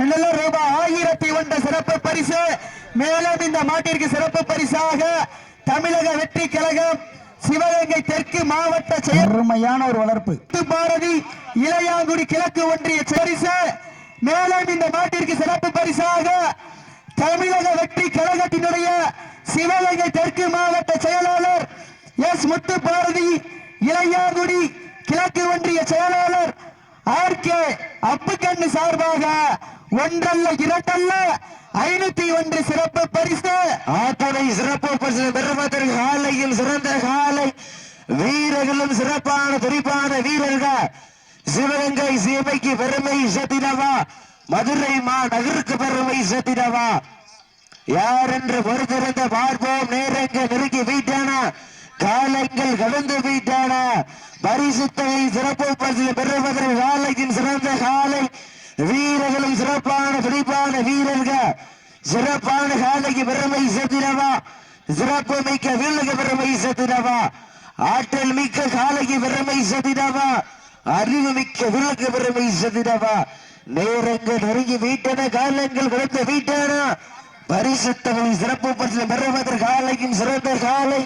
நல்ல ரூபாய் ஆயிரத்தி ஒன்று சிறப்பு பரிசு. மேலும் இந்த மாட்டிற்கு சிறப்பு பரிசாக தமிழக வெற்றி கழகம் சிவகங்கை தெற்கு மாவட்ட செயற்மையான ஒரு வளர்ப்பு. பாரதி இளையாங்குடி கிழக்கு ஒன்றிய பரிசு. மேலும் இந்த மாட்டிற்கு சிறப்பு பரிசாக தமிழக வெற்றி கழகத்தினுடைய சிவகங்கை தெற்கு மாவட்ட செயலாளர் எஸ் முத்து பாரதி இளையாங்குடி கிழக்கு ஒன்றிய செயலாளர் ஆர் கே அப்புக்கண்ணு சார்பாக ஒன்றல்ல இரண்டல்ல ஐநூத்தி ஒன்று சிறப்பு பரிசு. ஆத்தனை சிறப்பு பரிசு பெருமத்திற்கு காலையில் சிறந்த காலை. வீரர்களும் சிறப்பான துடிப்பான வீரர்கள். சிவகங்கை சீமைக்கு பெருமை சேர்த்திடவா மதுரை மா நகருக்கு பெருமை சேர்த்திடவா யார் என்று பொறுத்திருந்த பார்ப்போம். நேரங்கள் நெருங்கி வீட்டான. காலங்கள் கடந்து வீட்டான. பரிசு சிறப்பு பரிசு பெறுவதற்கு காலையின் சிறந்த காலை. வீரர்களும் சிறப்பான துடிப்பான வீரர்கள். சிறப்பான காலைக்கு பெருமை சேர்த்தினவா சிறப்பு மிக்க வீரலுக்கு பெருமை சேர்த்தினவா ஆற்றல் மிக்க காலைக்கு பெருமை சேர்த்தினவா அறிவு மிக்க வீரலுக்கு பெருமை சேர்த்தினவா நேரங்கள் நெருங்கி வீட்டன காலங்கள் கொடுத்த வீட்டான. பரிசுத்தவனை சிறப்பு பற்றி பெறுவதற்கு காலையும் சிறந்த காலை.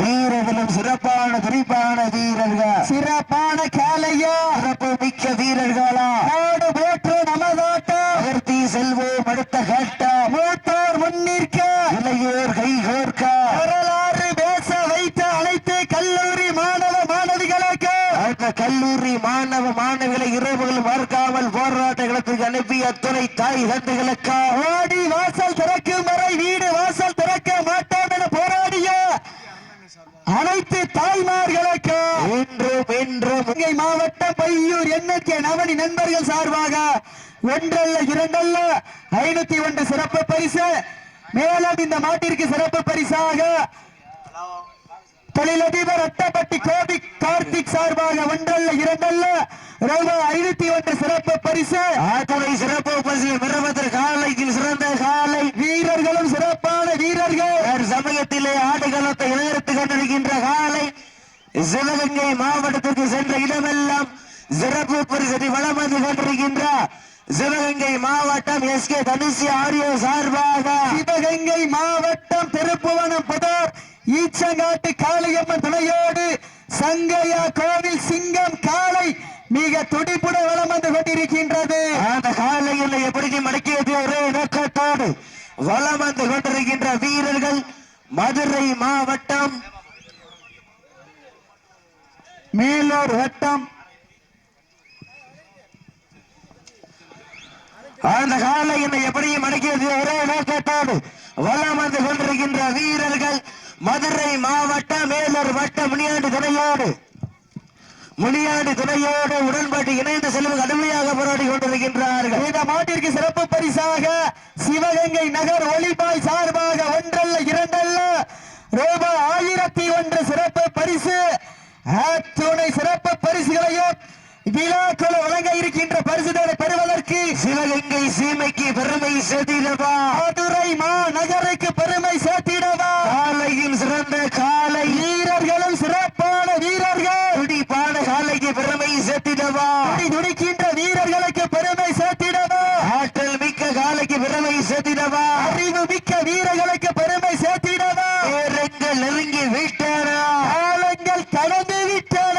வீரர்களும் சிறப்பான துடிப்பான வீரர்கள். சிறப்பான காலையா சிறப்பு மிக்க வீரர்களா. நாடு போற்று நமதாட்டம் நகர்த்தி செல்வோம் அடுத்த கட்ட. மூத்தோர் முன்னிற்க இளையோர் கை கோர்க்க. வரலாறு பேச வைத்த அனைத்து கல்லூரி மாணவ மாணவிகளுக்கு. அந்த கல்லூரி மாணவ மாணவிகளை இரவுகள் மறுக்காமல் போராட்ட களத்துக்கு அனுப்பிய அத்துணை தாய் தந்தைகளுக்கா. ஓடி வாசல் திறக்கும் வரை வீடு வாசல் திறக்க மாட்டோம் என போராடிய அனைத்து தாய்மார்களுக்கு இன்றும் இன்றும். சிவகங்கை மாவட்டம் பையூர் எண்ணற்கே நவனி நண்பர்கள் சார்பாக ஒன்றல்ல இரண்டல்ல ஐநூத்தி ஒன்று சிறப்பு பரிசு. மேலும் இந்த மாட்டிற்கு சிறப்பு பரிசாக தொழிலதிபர் அட்டப்பட்டி கோபி கார்த்திக் சார்பாக ஒன்றல்ல இரண்டல்ல. ரூபாய் ஐநூத்தி ஒன்று சிறப்பு பரிசு. ஆத்தனை சிறப்பு பரிசு பெறுவதற்கு காலைக்கு சிறந்த காலை. வீரர்களும் சிறப்பான வீரர்கள். சமயத்திலே ஆடுகளத்தை இணையத்து கொண்டிருக்கின்ற காலை. சிவகங்கை மாவட்டத்திற்கு சென்ற இடமெல்லாம் சிறப்பு பரிசனை வளம் வந்து கொண்டிருக்கின்ற சிவகங்கை மாவட்டம் எஸ் கே தனுசி ஆடியோ சார்பாக. சிவகங்கை மாவட்டம் திருப்புவனம் புதர். ஈச்சங்காட்டு காளியம்மன் துணையோடு சங்கையா கோவில் சிங்கம் காளை மிக துடிப்புடன் வளம் வந்து கொண்டிருக்கின்றது. அந்த காலையில் எப்படி மடக்கியது? ஒரே நோக்கத்தோடு வளம் வந்து கொண்டிருக்கின்ற வீரர்கள் மதுரை மாவட்டம். மேலூர் வட்டம். அந்த காலை என்னை எப்படியும் அடக்கியது ஒரே நோக்கத்தோடு வளம் வந்து கொண்டிருக்கின்ற வீரர்கள் மதுரை மாவட்ட மேலூர் வட்ட முனியாண்டு துணையோடு முனியாண்டு துணையோடு உடன்பாட்டு இணைந்து செல்வம் கடுமையாக போராடி கொண்டிருக்கின்றார்கள். இந்த மாட்டிற்கு சிறப்பு பரிசாக சிவகங்கை நகர் ஒளிபாய் சார்பாக ஒன்றல்ல இரண்டல்ல ரூபாய் ஆயிரத்தி ஒன்று சிறப்பு பரிசு. துணை சிறப்பு பரிசுகளையும் விழாக்கள் வழங்க இருக்கின்ற பரிசுகளை பெறுவதற்கு சிவகங்கை சீமைக்கு பெருமை சேர்த்திடவா? மதுரை மாநகருக்கு பெருமை சேர்த்திடவா? காலையில் சிறந்த காலை வீரர்களும் சிறப்பான வீரர்கள். துடிப்பான காலைக்கு பெருமை சேர்த்திடவா? துடி துடிக்கின்ற வீரர்களுக்கு பெருமை சேர்த்திடவா ஆற்றல் மிக்க காலைக்கு பெருமை சேர்த்திடவா அறிவு மிக்க வீரர்களுக்கு பெருமை சேர்த்திடவா நேரங்கள் நெருங்கி விட்டனா காலங்கள் கடந்து விட்டன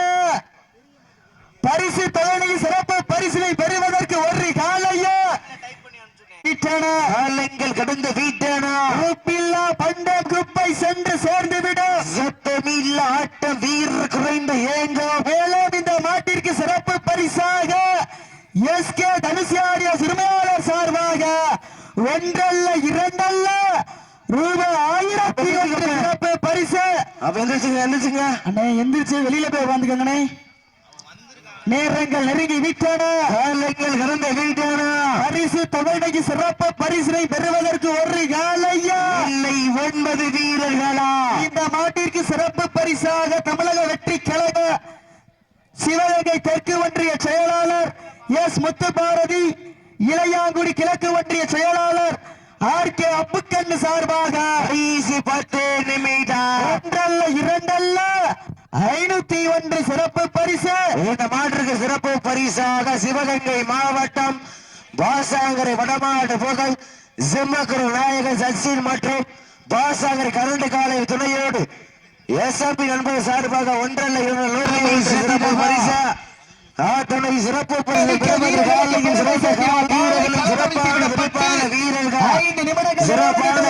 பரிசு தொகையில் சிறப்பு பரிசினை பெறுவதற்கு ஒரு காலையா விட்டன காலங்கள் கடந்து விட்டனா உப்பில்லா பண்டம் குப்பை சென்று சேர்ந்து விடும் சத்தமில்ல ஆட்டம் வீரர் குறைந்த ஏங்கம் மேலும் இந்த மாட்டிற்கு சிறப்பு பரிசாக எஸ் கே தனுசியாடிய சிறுமையாளர் சார்பாக ஒன்றல்ல இரண்டல்ல ரூபாய் ஆயிரத்தி ஒன்று சிறப்பு பரிசு அப்ப எந்திரிச்சுங்க எந்திரிச்சுங்க அண்ணே எந்திரிச்சு வெளியில போய் உட்காந்துக்கங்கண்ணே. நேரங்கள் நெருங்கி விட்டன. காலங்கள் கடந்து விட்டனா. பரிசு தொகைக்கு சிறப்பு பரிசினை பெறுவதற்கு ஒரு காலையா? இல்லை ஒன்பது வீரர்களா? இந்த மாட்டிற்கு சிறப்பு பரிசாக தமிழக வெற்றி கழக சிவகங்கை தெற்கு ஒன்றிய செயலாளர் எஸ் முத்துபாரதி இளையாங்குடி கிழக்கு ஒன்றிய செயலாளர் ஆர் கே அப்புக்கண்ணு சார்பாக கடைசி பத்து நிமிடம் ஒன்றல்ல இரண்டல்ல. ஐநூத்தி ஒன்று சிறப்பு பரிசு. இந்த மாற்றுக்கு சிறப்பு பரிசாக சிவகங்கை மாவட்டம் பாசாங்கரை வடமாடு புகழ் சிம்மக்குரு நாயகன் சச்சின் மற்றும் பாசாங்கரை கரண்ட் காலை துணையோடு எஸ்எம்பி நண்பர்கள் சார்பாக ஒன்றல்ல இரண்டு நூறு சிறப்பு பரிசா. ஆத்தனை சிறப்பு வீரர்களும் சிறப்பான சிறப்பான வீரர்கள் சிறப்பான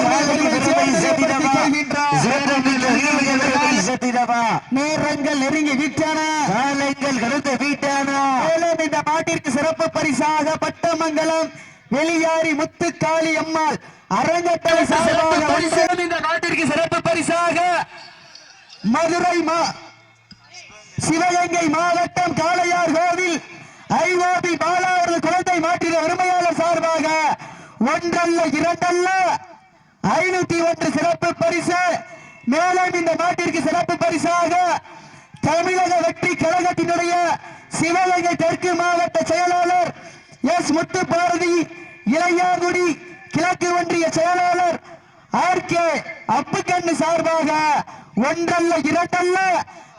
நேரங்கள் நெருங்கி விட்டன காலைங்கள் கடந்த வீட்டானா மேலும் இந்த மாட்டிற்கு சிறப்பு பரிசாக பட்டமங்கலம் வெளியாரி முத்துக்காளி அம்மாள் அரங்கத்தலை சார்பாக வந்து இந்த நாட்டிற்கு சிறப்பு பரிசாக மதுரை மா சிவகங்கை மாவட்டம் காளையார் கோவில். ஐஓபி பாலா அவரது குழந்தை மாற்றின உரிமையாளர் சார்பாக ஒன்றல்ல இரண்டல்ல. ஐநூத்தி ஒன்று சிறப்பு பரிசு. மேலும் இந்த நாட்டிற்கு சிறப்பு பரிசாக தமிழக வெற்றி கழகத்தினுடைய சிவகங்கை தெற்கு மாவட்ட செயலாளர் எஸ் முத்து பாரதி இளையாங்குடி கிழக்கு ஒன்றிய செயலாளர் ஆர் கே அப்புக்கண்ணு சார்பாக ஒன்றல்ல இரண்டல்ல.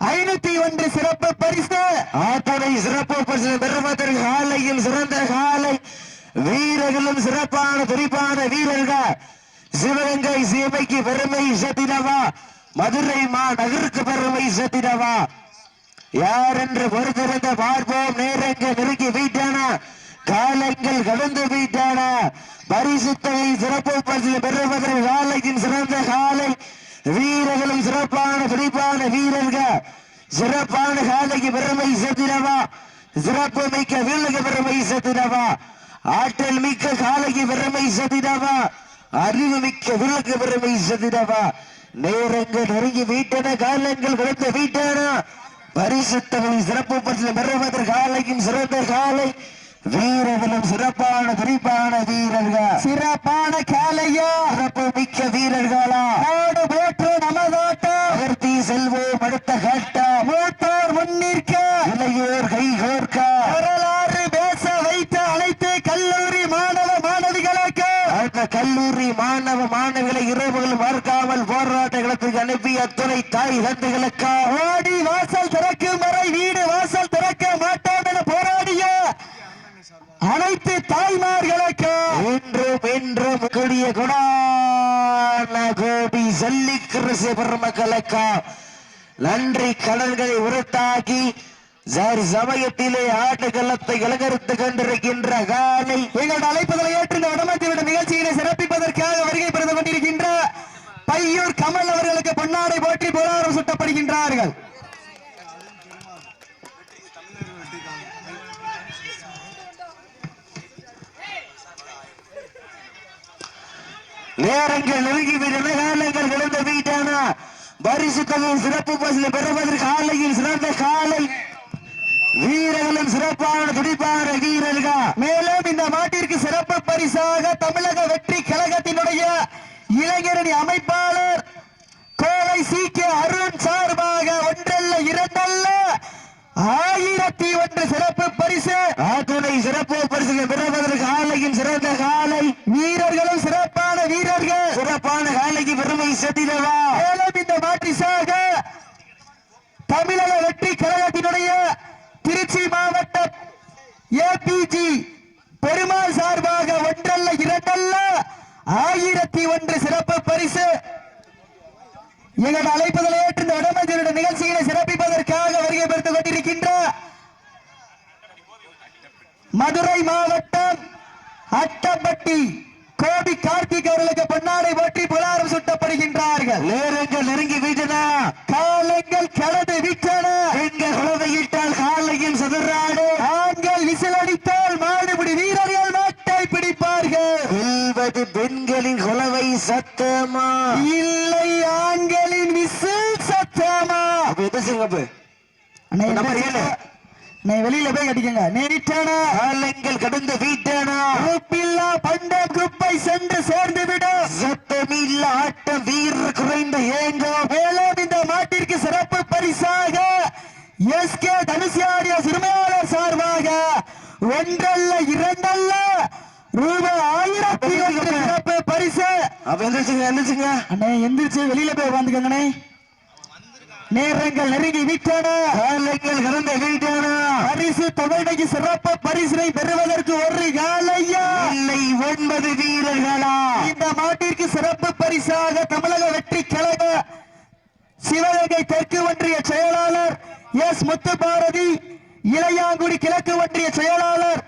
ஐநூத்தி ஒன்று சிறப்பு பரிசு. ஆத்தனை சிறப்பு பரிசு பெறுவதற்கு காலையில் சிறந்த காலை. வீரர்களும் சிறப்பான துடிப்பான வீரர்கள். சிவகங்கை சீமைக்கு பெருமை சத்தினவா மதுரை மா நகருக்கு பெருமை சத்தினவா யார் என்று பொறுத்திருந்த பார்ப்போம். நேரங்கள் நெருங்கி வீட்டான காலங்கள் கடந்து வீட்டான. பரிசுத்தகை சிறப்பு பரிசு பெறுவதற்கு காலையின் சிறந்த காலை. வீரர்களும் சிறப்பான துடிப்பான வீரர்கள். சிறப்பான காலைக்கு பெருமை சேர்த்திடவா? சிறப்பு மிக்க வீரலுக்கு பெருமை சேர்த்திடவா? ஆற்றல் மிக்க காலைக்கு பெருமை சேர்த்திடவா? அறிவு மிக்க வீரலுக்கு பெருமை சேர்த்திடவா? நேரங்கள் நெருங்கி வீட்டன காலங்கள் கடந்து வீட்டான. பரிசுத்தவன் சிறப்பு பரிசு பெறுவதற்கு காலைக்கும் சிறந்த காலை. வீரர்களும் சிறப்பான துடிப்பான வீரர்கள். சிறப்பான காலையா சிறப்பு மிக்க வீரர்களா. நாடு போற்று நமதாட்டம் நகர்த்தி செல்வோம் அடுத்த கட்டம். மூத்தோர் முன்னிற்க. இளையோர் கை கோர்க்க. வரலாறு பேச வைத்த அனைத்து கல்லூரி மாணவ மாணவிகளுக்கு. அந்த கல்லூரி மாணவ மாணவிகளை இரவுகள் மறுக்காமல் போராட்ட களத்துக்கு அனுப்பிய அத்துணை தாய் தந்தைகளுக்கா ஓடி வாசல் திறக்கும் வரை வீடு வாசல் திறக்க போராடிய அனைத்து தாய்மார்களுக்கு இன்றும் இன்றும் கூடிய குணான கோபி சல்லி கிருசி பெருமக்களுக்கு நன்றி கடல்களை உருட்டாக்கி சரி சமயத்திலே ஆட்டுக்களத்தை அலங்கரித்துக் கொண்டிருக்கின்ற காலை எங்களோட அழைப்புகளை ஏற்று இந்த வடமத்தியோட நிகழ்ச்சியினை சிறப்பிப்பதற்காக வருகை பெறுது கொண்டிருக்கின்ற பையூர் கமல் அவர்களுக்கு பொன்னாடை போற்றி புராரம் சுட்டப்படுகின்றார்கள். நேரங்கள் நெருங்கி விட்டன காலங்கள் கடந்த வீட்டான. பரிசு தொகை சிறப்பு பரிசில் பெறுவதற்கு காலையில் சிறந்த காலை. வீரர்களும் சிறப்பான துடிப்பான வீரர்கள். மேலும் இந்த மாட்டிற்கு சிறப்பு பரிசாக தமிழக வெற்றி கழகத்தினுடைய இளைஞரணி அமைப்பாளர் கோவை சி கே அருண் சார்பாக ஒன்றல்ல இரண்டல்ல ஆயிரத்தி ஒன்று சிறப்பு பரிசு. ஆத்துணை சிறப்பு பரிசுகள் பெறுவதற்கு ஆலையும் சிறந்த காலை. வீரர்களும் சிறப்பான வீரர்கள். சிறப்பான காலைக்கு பெருமை சேர்த்திடவா? மேலும் இந்த மாற்றிசாக தமிழக வெற்றி கழகத்தினுடைய திருச்சி மாவட்டம் ஏபிஜி பெருமாள் சார்பாக ஒன்றல்ல இரண்டல்ல ஆயிரத்தி ஒன்று சிறப்பு பரிசு. எங்களோட அழைப்புதலை ஏற்று இந்த வடமஞ்சளுடைய நிகழ்ச்சிகளை சிறப்பிப்பதற்காக வருகை பெற்றுக் கொண்டிருக்கின்ற மதுரை மாவட்டம் அட்டப்பட்டி கோபி கார்த்திக் அவர்களுக்கு பொன்னாடை போற்றி புலாரம் சுட்டப்படுகின்றார்கள். நேரங்கள் நெருங்கி விட்டன காலங்கள் கடந்து விட்டன பெண்கள் குழந்தையிட்டால் காலையில் சதுராடு ஆண்கள் விசில் அடித்தால் மாடுபிடி வீரர்கள் நாட்டை பிடிப்பார்கள் வெல்வது பெண்களின் குலவை சத்தமா? இல்லை ஆண்களின் விசில் சத்தமா? அப்ப எது சிங்கப்பு நம்பர் ஏழு. வெளியில போய் கட்டிக்கங்க. நேரிட்டான காலங்கள் கடந்த வீட்டானா? உப்பில்லா பண்டம் குப்பை சென்று சேர்ந்து விடும் சத்தமில்ல ஆட்டம் வீரர் குறைந்த ஏங்கோ. மேலும் இந்த மாட்டிற்கு சிறப்பு பரிசாக எஸ் கே தனுசியாடிய சிறுமையாளர் சார்பாக ஒன்றல்ல இரண்டல்ல ரூபாய் ஆயிரத்தி சிறப்பு பரிசு. அப்ப எந்திரிச்சுங்க எந்திரிச்சுங்க. அண்ணே எந்திரிச்சு வெளியில போய் உட்காந்துக்கங்கண்ணே நேரங்கள் நெருங்கி விட்டன. காலைகள் கடந்த வீட்டானா. பரிசு சிறப்பு பரிசினை பெறுவதற்கு ஒரு காலையா இல்லை ஒன்பது வீரர்களா? இந்த மாட்டிற்கு சிறப்பு பரிசாக தமிழக வெற்றி கழக சிவகங்கை தெற்கு ஒன்றிய செயலாளர் எஸ் முத்துபாரதி இளையாங்குடி கிழக்கு ஒன்றிய செயலாளர்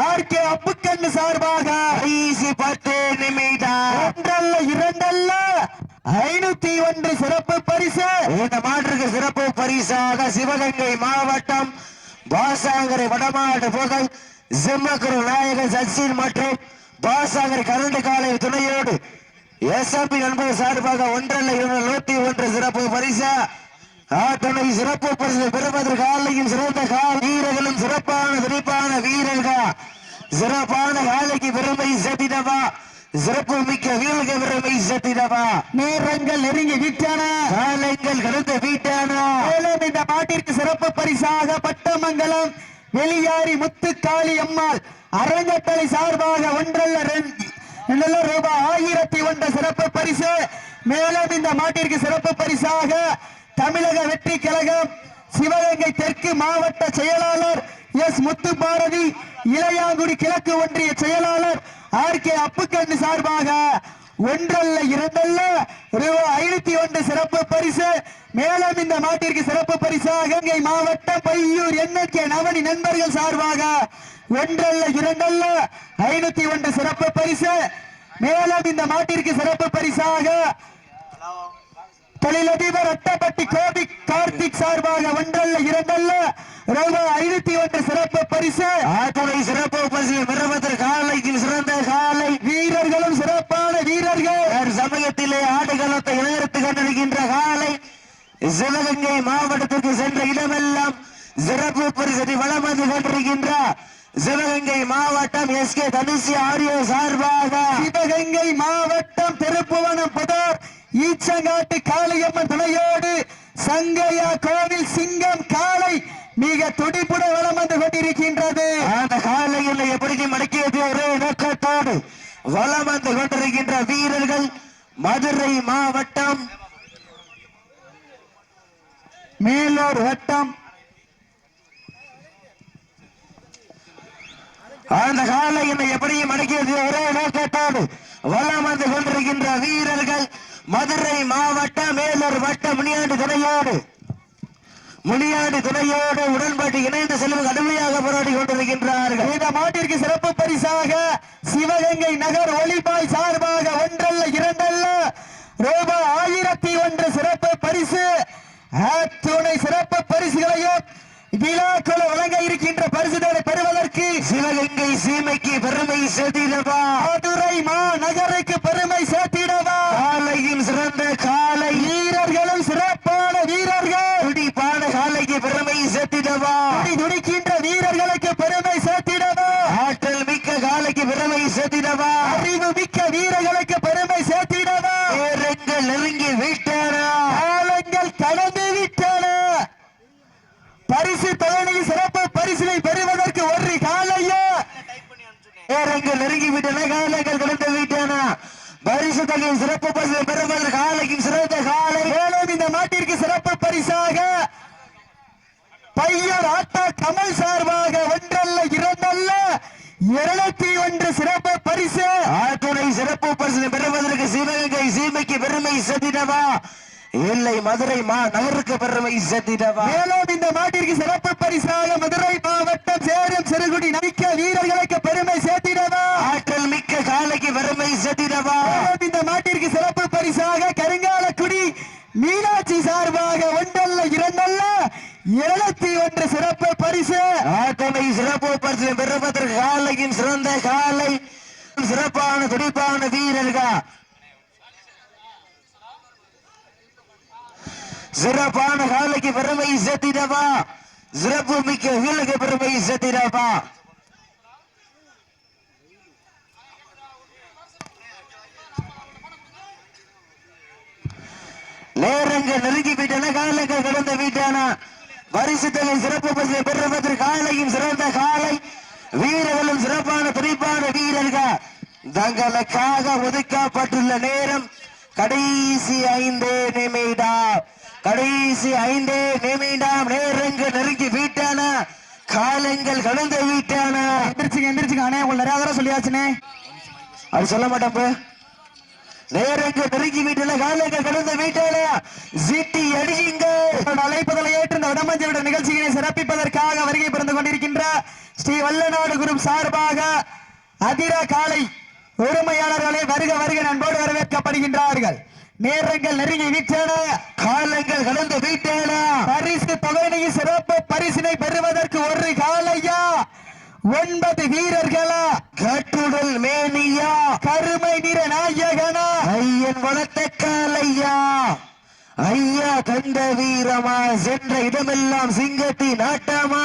ஆர் கே அப்புக்கண்ணு சார்பாக கடைசி பத்து நிமிடம். ஒன்றல்ல இரண்டல்ல ஐநூத்தி ஒன்று சிறப்பு பரிசு. இந்த மாற்றுக்கு சிறப்பு பரிசாக சிவகங்கை மாவட்டம் பாசாங்கரை வடமாடு புகழ் சிம்மக்குரு நாயகன் சச்சின் மற்றும் பாசாங்கரை கரண்டு காலை துணையோடு எஸ்எம்பி நண்பர்கள் சார்பாக ஒன்றல்ல இரண்டு நூத்தி ஒன்று சிறப்பு பரிசா. ஆத்தனை சிறப்பு பரிசு பெறுவதற்கு காலையும் சிறந்த கால் வீரர்களும் சிறப்பான துடிப்பான வீரர்கள். சிறப்பான காலைக்கு பெருமை சேர்த்திடவா சிறப்பு மிக்க வீரர்கள் பெருமை சேர்த்திடவா நேரங்கள் நெருங்கி விட்டன. காலங்கள் கடந்த வீட்டானா. மேலும் இந்த மாட்டிற்கு சிறப்பு பரிசாக பட்டமங்கலம் வெளியாரி முத்துக்காளி அம்மாள் அரங்கத்தலை சார்பாக ஒன்றல்ல ரெண்டு ரூபாய் ஆயிரத்தி ஒன்று சிறப்பு பரிசு. மேலும் இந்த மாட்டிற்கு சிறப்பு பரிசாக தமிழக வெற்றி கழகம் சிவகங்கை தெற்கு மாவட்ட செயலாளர் எஸ் முத்து பாரதி இளையாங்குடி கிழக்கு ஒன்றிய செயலாளர் ஆர் கே அப்புக்கண்ணு சார்பாக ஒன்றல்ல இரண்டல்ல ரூபாய் ஐநூத்தி ஒன்று சிறப்பு பரிசு. மேலும் இந்த மாட்டிற்கு சிறப்பு பரிசாக கங்கை மாவட்டம் பையூர் எண்ணற்கே நவனி நண்பர்கள் சார்பாக ஒன்றல்ல இரண்டல்ல ஐநூத்தி ஒன்று சிறப்பு பரிசு. மேலும் இந்த மாட்டிற்கு சிறப்பு பரிசாக தொழிலதிபர் அட்டப்பட்டி கோபி கார்த்திக் சார்பாக ஒன்றல்ல இரண்டல்ல ரூபாய் ஐநூத்தி ஒன்று சிறப்பு பரிசு. ஆத்துறை சிறப்பு பரிசு பெறுவதற்கு காலைக்கு சிறந்த காலை. வீரர்களும் சிறப்பான வீரர்கள். சமயத்திலே ஆடுகளத்தை இணைத்து கொண்டிருக்கின்ற காலை. சிவகங்கை மாவட்டத்திற்கு சென்ற இடமெல்லாம் சிறப்பு பரிசு வளம் வந்து கொண்டிருக்கின்ற சிவகங்கை மாவட்டம் எஸ் கே தனுசி ஆடியோ சார்பாக. சிவகங்கை மாவட்டம் திருப்புவனம் புதர் ஈச்சங்காட்டு காளியம்மன் துணையோடு சங்கையா கோவில் சிங்கம் காளை மிக துடிப்புடன் வளம் வந்து கொண்டிருக்கின்றது. அந்த காலையில் எப்படி மடக்கியது? ஒரே நோக்கத்தோடு வளம் வந்து கொண்டிருக்கின்ற வீரர்கள் மதுரை மாவட்டம். மேலூர் வட்டம். அந்த காலையில் எப்படியும் மடக்கியது? ஒரே நோக்கத்தோடு வளம் வந்து மதுரை மாவட்டம் மேலூர் வட்டம் முனியாண்டு துணையோடு. முனியாண்டு துணையோடு உடன்பட்டு இணைந்து செல்வம் கடுமையாக போராடி கொண்டிருக்கின்றார்கள். இந்த மாட்டிற்கு சிறப்பு பரிசாக சிவகங்கை நகர் ஒளிபாய் சார்பாக ஒன்றல்ல இரண்டல்ல ரூபாய் ஆயிரத்தி ஒன்று சிறப்பு பரிசு. துணை சிறப்பு பரிசுகளையும் விழாக்கள் வழங்க இருக்கின்ற பரிசுகளை பெறுவதற்கு சிவகங்கை சீமைக்கு பெருமை சேர்த்திடவா? மதுரை மாநகருக்கு பெருமை சேர்த்திடவா? காலையும் சிறந்த காலை வீரர்களும் சிறப்பான வீரர்கள். துடிப்பான காலைக்கு பெருமை சேர்த்திடவா? துடிக்கின்ற வீரர்களுக்கு பெருமை சேர்த்திடவா ஆற்றல் மிக்க காலைக்கு பெருமை சேர்த்திடவா அறிவு மிக்க வீரர்களுக்கு பெருமை சேர்த்திடவா நேரங்கள் நெருங்கி விட்டனா காலங்கள் கடந்து விட்டன பரிசு தொகையில் சிறப்பு பரிசினை பெறுவதற்கு ஒரு காலையா நேரங்கள் நெருங்கி விட்டன காலங்கள் கடந்து விட்டன? பரிசு தொகையின் சிறப்பு பரிசு பெறுவதற்கு காலைக்கும் சிறந்த காலை மேலும் இந்த மாட்டிற்கு சிறப்பு பரிசாக பையர் ஆட்டா கமல் சார்பாக ஒன்றல்ல இரண்டல்ல இருநூத்தி ஒன்று சிறப்பு பரிசு. ஆத்துணை சிறப்பு பரிசு பெறுவதற்கு சிவகங்கை சீமைக்கு பெருமை சேர்த்திடவா இல்லை மதுரை மா நகருக்கு பெருமை சேர்த்திடவா மேலும் இந்த மாட்டிற்கு சிறப்பு பரிசாக மதுரை மாவட்டம் சேரும் சிறுகுடி நமிக்க வீரர்களுக்கு பெருமை சேர்த்திடவா? ஆற்றல் மிக்க காலைக்கு பெருமை மேலும் இந்த மாட்டிற்கு சிறப்பு பரிசாக கருங்காலக்குடி மீனாட்சி சார்பாக ஒன்றல்ல இரண்டல்ல இருநூத்தி ஒன்று சிறப்பு பரிசு. ஆத்துணை சிறப்பு பரிசு பெறுவதற்கு காலையின் சிறந்த காலை சிறப்பான துடிப்பான வீரர்கள். சிறப்பான காலைக்கு பெருமை சேர்த்திடவா சிறப்பு மிக்க வீலுக்கு பெருமை சேர்த்திடவா நேரங்கள் நெருங்கி விட்டன காலங்கள் கடந்து விட்டன. பரிசுத்தலை சிறப்பு பரிசு பெறுவதற்கு காலையும் சிறந்த காலை. வீரர்களும் சிறப்பான துடிப்பான வீரர்கள். தங்களுக்காக ஒதுக்கப்பட்டுள்ள நேரம் கடைசி ஐந்து நிமிடம். கடைசி ஐந்தே நிமிடம் நேரங்க நெருங்கி விட்டன காலங்கள் கடந்து விட்டன. எந்திரிச்சுங்க எந்திரிச்சுங்க அண்ணே உங்களை நிறைய தடவை சொல்லியாச்சுனே அது சொல்ல மாட்டேன் நேரங்க நெருங்கி விட்டன காலங்கள் கடந்து விட்டன சிட்டி அடியுங்க அழைப்பதலை ஏற்று இந்த வடமஞ்சவிட நிகழ்ச்சியினை சிறப்பிப்பதற்காக வருகை பிறந்து கொண்டிருக்கின்ற ஸ்ரீ வல்லநாடு குரும் சார்பாக அதிர காலை உரிமையாளர்களே வருக வருக நண்போடு வரவேற்கப்படுகின்றார்கள். நேரங்கள் நெருங்கி விட்டன காலங்கள் கடந்து விட்டன பரிசு தொகையை சிறப்பு பரிசினை பெறுவதற்கு ஒரு காலையா? ஒன்பது வீரர்களா? கட்டுடல் மேனியா? கருமை நிற நாயகனா? ஐயன் வளர்த்த காலையா? ஐயா கண்ட வீரமா? சென்ற இடமெல்லாம் சிங்கத்தின் ஆட்டமா?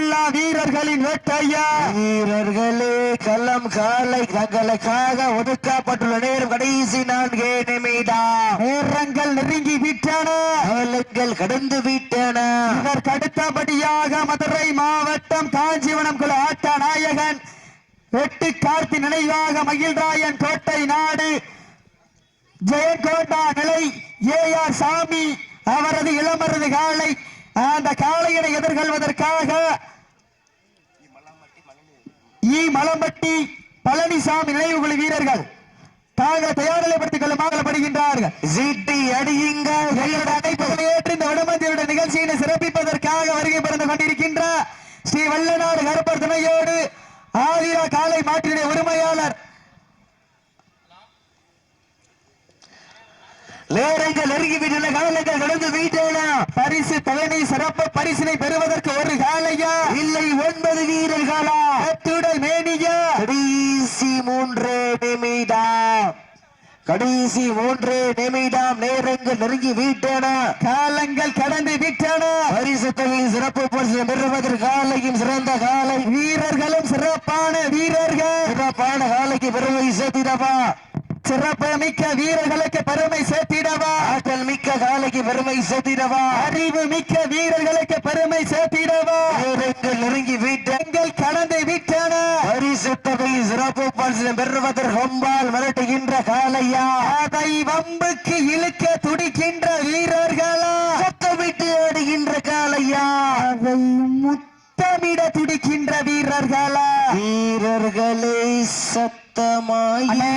களமெல்லாம் வீரர்களின் வேட்டையா? வீரர்களே களம் காலை தங்களுக்காக ஒதுக்கப்பட்டுள்ள நேரம் கடைசி நான்கே நிமிடம். நேரங்கள் நெருங்கி விட்டன. காலங்கள் கடந்து விட்டன. இதற்கு அடுத்தபடியாக மதுரை மாவட்டம் காஞ்சிவனம் குல ஆட்ட நாயகன் வெட்டு கார்த்தி நினைவாக மகிழ்ராயன் கோட்டை நாடு. ஜெயங்கோண்டா நிலை ஏ ஆர் சாமி அவரது இளமரது காலை அந்த காளையனை எதிர்கொள்வதற்காக ஈ மலம்பட்டி பழனிசாமி நினைவுகுழு வீரர்கள் தாங்கள் தயார் நிலைப்படுத்திக் சீட்டி படுகின்றார்கள் எங்களோட அழைப்புகளை ஏற்று இந்த வடமந்தியோட நிகழ்ச்சியினை சிறப்பிப்பதற்காக வருகை பிறந்து கொண்டிருக்கின்ற ஸ்ரீ வல்லநாடு கருப்பர் துணையோடு ஆதிரா காலை மாற்றினுடைய உரிமையாளர் நேரங்கள் நெருங்கி விட்டன காலங்கள் கடந்து விட்டன பரிசு தலைமை சிறப்பு பரிசினை பெறுவதற்கு ஒரு காலையா இல்லை ஒன்பது வீரர்களா அத்துடல் மேனியா கடைசி மூன்று நிமிடம் கடைசி மூன்று நிமிடம் நேரங்கள் நெருங்கி விட்டன? காலங்கள் கடந்து விட்டன? பரிசு தொகை சிறப்பு பரிசு பெறுவதற்கு காலையும் சிறந்த காலை. வீரர்களும் சிறப்பான வீரர்கள். சிறப்பான காலைக்கு பெருமை சேர்த்திடவா சிறப்பு மிக்க வீரர்களுக்கு பெருமை சேர்த்திடவா? ஆற்றல் மிக்க காலைக்கு பெருமை சேர்த்திடவா? அறிவு மிக்க வீரர்களுக்கு பெருமை சேர்த்திடவா? நெருங்கி விட்ட எங்கள் கடந்து விட்டன பரிசு தொகை சிறப்பு பரிசு பெறுவதற்கு ரொம்பால் மிரட்டுகின்ற காலையா அதை வம்புக்கு இழுக்க துடிக்கின்ற வீரர்களா? சத்தமிட்டு ஆடுகின்ற காலையா அதை முத்தமிட துடிக்கின்ற வீரர்களா? வீரர்களே சத்தமாய் அண்ணே.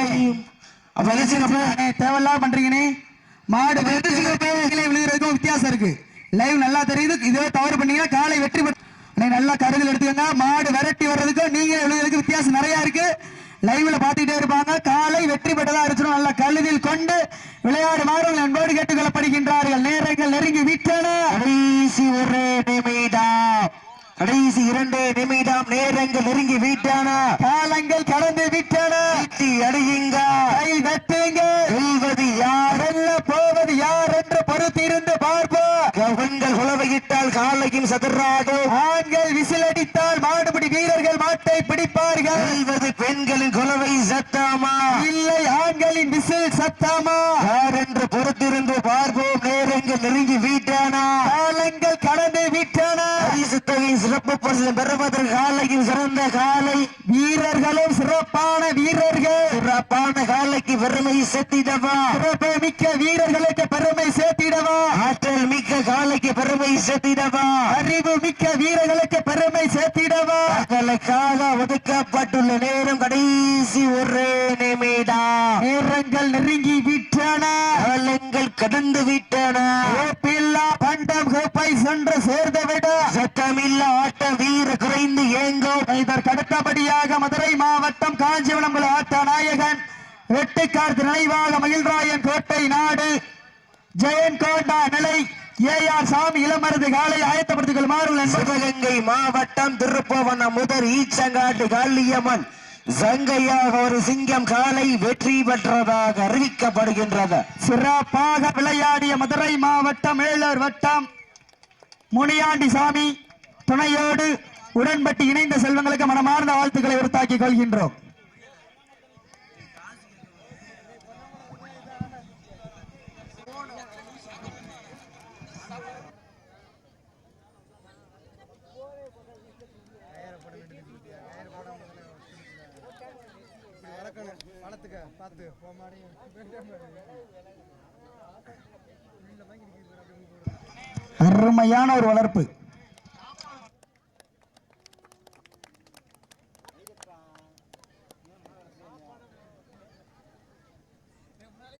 அப்ப நினைச்சுக்கப்ப அண்ணே, தேவையில்லாம பண்றீங்கண்ணே மாடு கீழே விழுகிறதுக்கும் வித்தியாசம் இருக்கு. லைவ் நல்லா தெரியுது. இதே தவறு பண்ணீங்கன்னா காலை வெற்றி பெற்று அண்ணே, நல்லா கருதல் எடுத்துக்கோங்க. மாடு விரட்டி வர்றதுக்கும் நீங்க விழுகிறதுக்கு வித்தியாசம் நிறைய இருக்கு. லைவ்ல பாத்துக்கிட்டே இருப்பாங்க. காலை வெற்றி பெற்றதா இருக்கணும் நல்லா கழுதில் கொண்டு விளையாடுமாறு அன்போடு கேட்டுக் கேட்டுக்கொள்ளப்படுகின்றார்கள். நேரங்கள் நெருங்கி விட்டன. கடைசி ஒரு நிமிடம். கடைசி இரண்டு நிமிடம் நேரங்கள் நெருங்கி விட்டன. காலங்கள் கடந்து விட்டன. வீட்டி அடியுங்க. கை தட்டுங்க. வெல்வது யார்? வெல்ல போவது யார் என்று பொறுத்திருந்து பார்ப்போம். பெண்கள் குலவையிட்டால் காலையும் சதுராடும் ஆண்கள் விசிலடித்தால் மாடுபிடி வீரர்கள் மாட்டை பிடிப்பார்கள். வெல்வது பெண்களின் குலவை சத்தமா? இல்லை ஆண்களின் விசில் சத்தமா? யார் என்று பொறுத்திருந்து பார்ப்போம் நேரங்கள் நெருங்கி விட்டன காலங்கள் கடந்து விட்டன பரிசு தொகை சிறப்பு பரிசு சிறந்த காலை. வீரர்களும் சிறப்பான வீரர்கள். சிறப்பான காலைக்கு பெருமை சேர்த்திடவா. சிறப்பு மிக்க வீரர்களுக்கு பெருமை சேர்த்திடவா. ஆற்றல் மிக்க காலைக்கு பெருமை சேர்த்திடவா. அறிவு மிக்க வீரர்களுக்கு பெருமை சேர்த்திடவா. தங்களுக்காக ஒதுக்கப்பட்டுள்ள நேரம் கடைசி ஒரு நிமிடம் நேரங்கள் நெருங்கி விட்டன. காலங்கள் கடந்து விட்டன. பண்டம் கோப்பை சென்று சேர்ந்துவிட சத்தமில்லா ஆட்ட வீர குறைந்து ஏங்கும். இதற்கு அடுத்தபடியாக மதுரை மாவட்டம் காஞ்சிபுரம் ஆட்ட நாயகன் வெட்டுக்கார்த்து நினைவாக மகிழ்ராயன் கோட்டை நாடு. ஜெயன் கோண்டா நிலை. ஏ ஆர் சாமி இளமருது காலை ஆயத்தப்படுத்திக் கொள்ளுமாறு சிவகங்கை மாவட்டம் திருப்பவனம் முதல் ஈச்சங்காட்டு காளியம்மன். சங்கையாக ஒரு சிங்கம் காலை வெற்றி பெற்றதாக அறிவிக்கப்படுகின்றது. சிறப்பாக விளையாடிய மதுரை மாவட்டம் ஏழூர் வட்டம். முனியாண்டி சாமி. துணையோடு உடன்பட்டு இணைந்த செல்வங்களுக்கு மனமார்ந்த வாழ்த்துக்களை உறுத்தாக்கிக் கொள்கின்றோம். பார்த்து போக மாட்டேங்க அருமையான ஒரு வளர்ப்பு.